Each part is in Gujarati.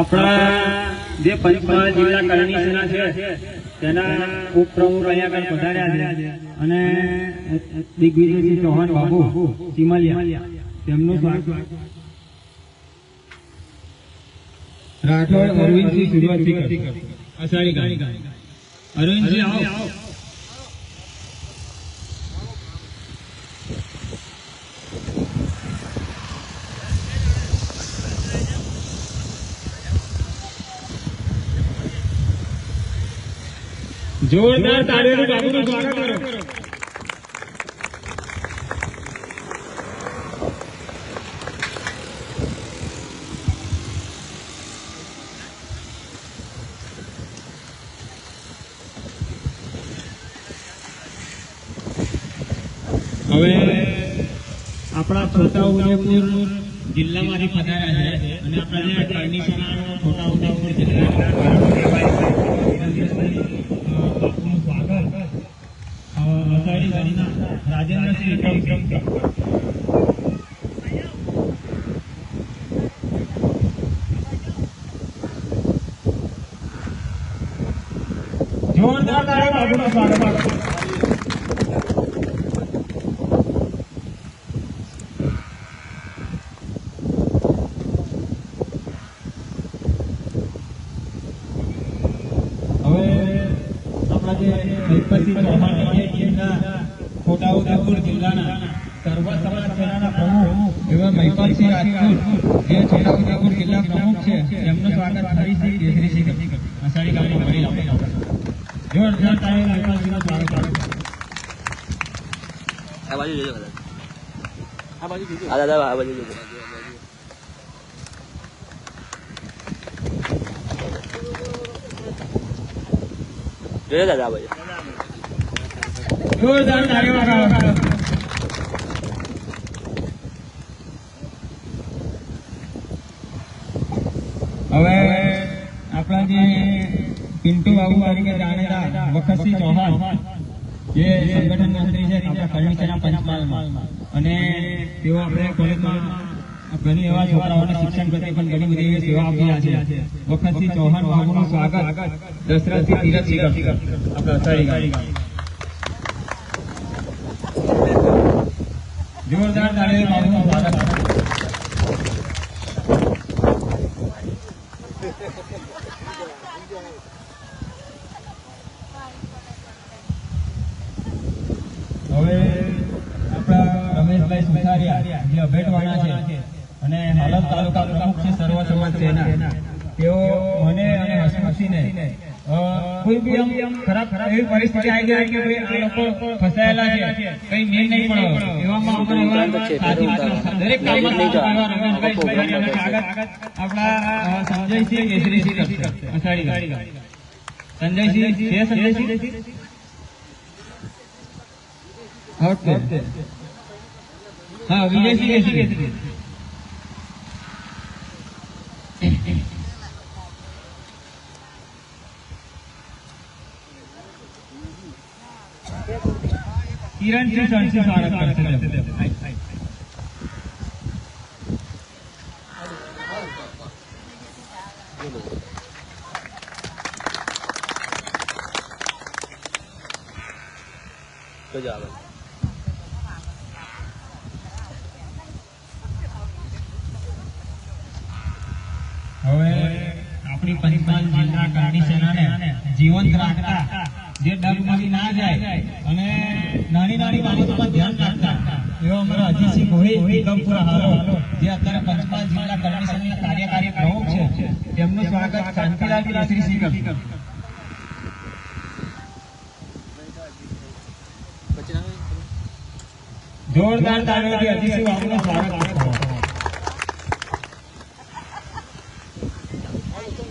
આપણા જે પંચમહાલ જિલ્લા કરણી સેના છે તેના ઉપપ્રમુખ અહીંયા આગળ પધાર્યા છે. અને દિગ્વિજયસિંહ ચૌહાણ બાબુ ચીમલિયા તેમનું સ્વાગત. રાઠોડ અરવિંદસિંહ સુરવંશીકર અરવિંદસિંહ આવો. જોરદાર તાળીઓથી બાબુનું સ્વાગત કરો. હવે આપણા છોટા ઉદેપુર જિલ્લામાંથી પધાર્યા છે અને આપણા જે કરણી સેનાનો છોટા ઉદેપુર જિલ્લાના સ્વાગત. હવે આપણા જે ચૌહાણ જે ટીમના છોટાઉદેપુર જિલ્લાના સર્વ સમાજ સેનાના પ્રમુખ એવા મહિપાલસિંહ રાજપૂત, જે છોટાઉદેપુર જિલ્લા પ્રમુખ છે, એમનું સ્વાગત હરીસિંહ કેસરીસિંહ અસાડી ગાડી કરી આપે જોરદાર તાળી મહિપાલસિંહનું સ્વાગત કરો. આ બાજુ બાજુ જોજો દાદા. હવે આપણા જે પિન્ટુ બાબુ તરીકે જાણેતા વખતસિંહ ચૌહાણ, જે સંગઠન મંત્રી છે આપણા કરણી સેના પંચમહાલમાં. અને તેઓ આપણે કોલેજમાં ઘણી એવા છોકરાઓને શિક્ષણ પ્રત્યે પણ ઘણી બધી સેવા આપી રહ્યા છે. વખતસિંહ ચૌહાણ બાબુનું સ્વાગત દશરથસિંહ જોરદાર તાળીઓ બાબુનું સ્વાગત. હવે આપણા સુથારિયા જે અભેટવાના છે. અને હાલત તાલુકા પ્રમુખ છે સર્વ સમાજ સેના તેઓ મને અને હસમુખસિંહને કોઈ બી આમ ખરાબ ખરાબ એવી પરિસ્થિતિ આવી જાય કે ભાઈ આ લોકો ફસાયેલા છે કઈ મેળ નહીં પડ્યો એવામાં દરેક કામમાં આપણા સંજયસિંહ કેસરીસિંહ સંજયસિંહ છે સંજયસિંહ? ઓકે. હા વિજયસિંહ કેસરી કિરણસિંહ સણસિંહ સ્વાગત કરશે જોજો આ બાજુ હવે આપણી પંચમહાલ જિલ્લા કરણી સેનાને જીવંત રાખતા, જે ડગમગી ના જાય, અને નાની નાની બાબતોમાં ધ્યાન રાખતા, એવા અમારા અજીતસિંહ ગોહિલ નિગમપુરા હારો જે અત્યારે પંચમહાલ જિલ્લા કરણી સેનાના કાર્યકારી પ્રમુખ છે, તેમનું સ્વાગત શાંતિલાલ કેસરીસિંહ સિંહ જોરદાર તાળીઓથી અજીતસિંહ બાબુનું સ્વાગત કરો પણ છે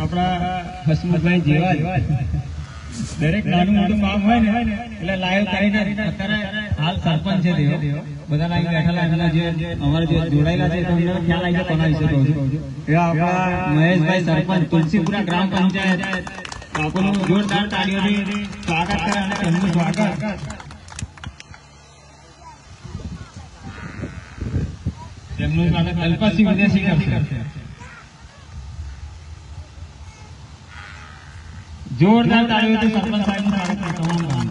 આપણા હસમુખભાઈ જેવા દરેક નાનું મોટું કામ હોય ને, એટલે લાઈવ કરીને અત્યારે હાલ સરપંચ છે દેવો બધા લાઈવ બેઠેલા એમના જે અમારે જે જોડાયેલા છે તમને ખ્યાલ આવી કોના વિશે કહું છું. આપણા મહેશભાઈ સરપંચ, તુલસીપુરા ગ્રામ પંચાયત. બાપુનું જોરદાર તાળીઓથી સ્વાગત કરે અને તેમનું સ્વાગત. તેમનું સ્વાગત અલ્પસિંહ વિદેશી કરશે. જોરદાર તાળીઓથી સરપંચ સાહેબનું સ્વાગત કરે તમામ.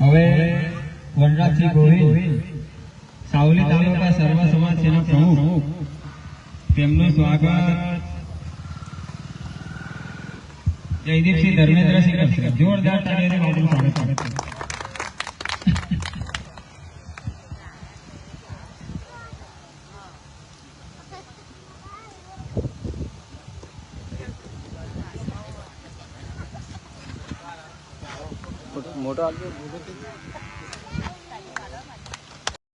હવે વનરાજસિંહ ગોહિલ, સાવલી તાલુકા સર્વ સમાજ સેના પ્રમુખ તેમનું સ્વાગત જયદીપસિંહ ધર્મેન્દ્રસિંહ કરશે જોરદાર તાળીઓથી બાપુનું સ્વાગત કરે મોટો આપજો